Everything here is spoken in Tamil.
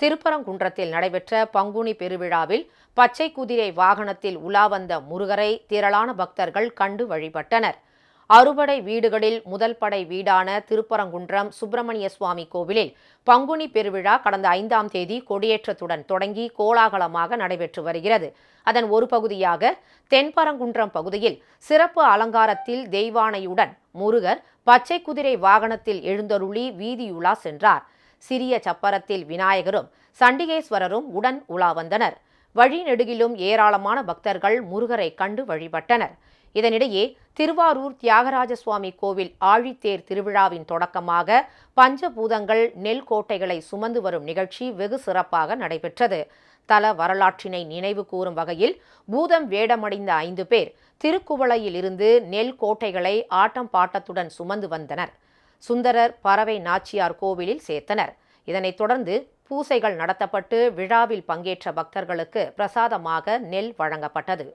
திருப்பரங்குன்றத்தில் நடைபெற்ற பங்குனி பெருவிழாவில் பச்சை குதிரை வாகனத்தில் உலா வந்த முருகரை திரளான பக்தர்கள் கண்டு வழிபட்டனர். அறுபடை வீடுகளில் முதல் படை வீடான திருப்பரங்குன்றம் சுப்பிரமணிய சுவாமி கோவிலில் பங்குனி பெருவிழா கடந்த ஐந்தாம் தேதி கொடியேற்றத்துடன் தொடங்கி கோலாகலமாக நடைபெற்று வருகிறது. அதன் ஒரு பகுதியாக தென்பரங்குன்றம் பகுதியில் சிறப்பு அலங்காரத்தில் தெய்வானையுடன் முருகர் பச்சை குதிரை வாகனத்தில் எழுந்தருளி வீதியுலா சென்றார். சிறிய சப்பரத்தில் விநாயகரும் சண்டிகேஸ்வரரும் உடன் உலா வந்தனர் வழிநெடுகிலும் ஏராளமான பக்தர்கள் முருகரை கண்டு வழிபட்டனர். இதனிடையே திருவாரூர் தியாகராஜ சுவாமி கோவில் ஆழித்தேர் திருவிழாவின் தொடக்கமாக பஞ்சபூதங்கள் நெல் கோட்டைகளை சுமந்து வரும் நிகழ்ச்சி வெகு சிறப்பாக நடைபெற்றது. தல வரலாற்றினை நினைவு கூறும் வகையில் பூதம் வேடமடைந்த ஐந்து பேர் திருக்குவளையிலிருந்து நெல் கோட்டைகளை ஆட்டம் பாட்டத்துடன் சுமந்து வந்தனர். சுந்தரர் பறவை நாச்சியார் கோவிலில் சேர்த்தனர். இதனைத் தொடர்ந்து பூசைகள் நடத்தப்பட்டு விழாவில் பங்கேற்ற பக்தர்களுக்கு பிரசாதமாக நெல் வழங்கப்பட்டது.